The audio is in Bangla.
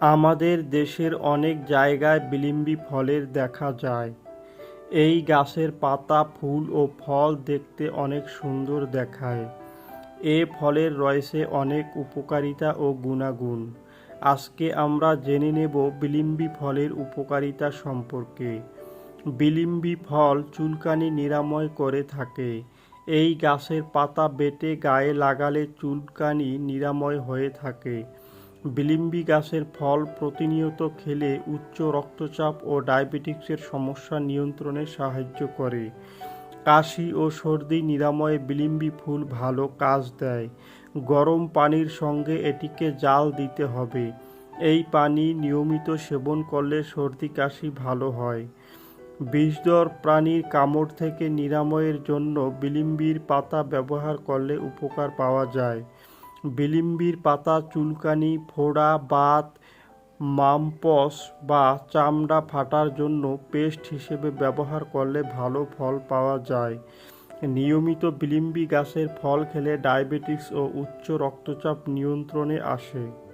আমাদের দেশের অনেক জায়গায় বিলিম্বি ফলের দেখা যায়। এই গাছের পাতা, ফুল ও ফল দেখতে অনেক সুন্দর দেখায়। এ ফলের রয়েছে অনেক উপকারিতা ও গুণাগুণ। আজকে আমরা জেনে নেব বিলিম্বি ফলের উপকারিতা সম্পর্কে। বিলিম্বি ফল চুলকানি নিরাময় করে থাকে। এই গাছের পাতা বেটে গায়ে লাগালে চুলকানি নিরাময় হয়ে থাকে। বিলিম্বি গাছের ফল প্রতিনিয়ত খেলে উচ্চ রক্তচাপ ও ডায়াবেটিক্সের সমস্যা নিয়ন্ত্রণে সাহায্য করে। কাশি ও সর্দি নিরাময়ে বিলিম্বি ফুল ভালো কাজ দেয়। গরম পানির সঙ্গে এটিকে জাল দিতে হবে। এই পানি নিয়মিত সেবন করলে সর্দি কাশি ভালো হয়। বিষদর প্রাণীর কামড় থেকে নিরাময়ের জন্য বিলিম্বির পাতা ব্যবহার করলে উপকার পাওয়া যায়। বিলিম্বির পাতা, চুলকানি, ফোড়া, বাত, মামপস বা চামড়া ফাটার জন্য পেস্ট হিসেবে ব্যবহার করলে ভালো ফল পাওয়া যায়। নিয়মিত বিলিম্বি গাছের ফল খেলে ডায়াবেটিস ও উচ্চ রক্তচাপ নিয়ন্ত্রণে আসে।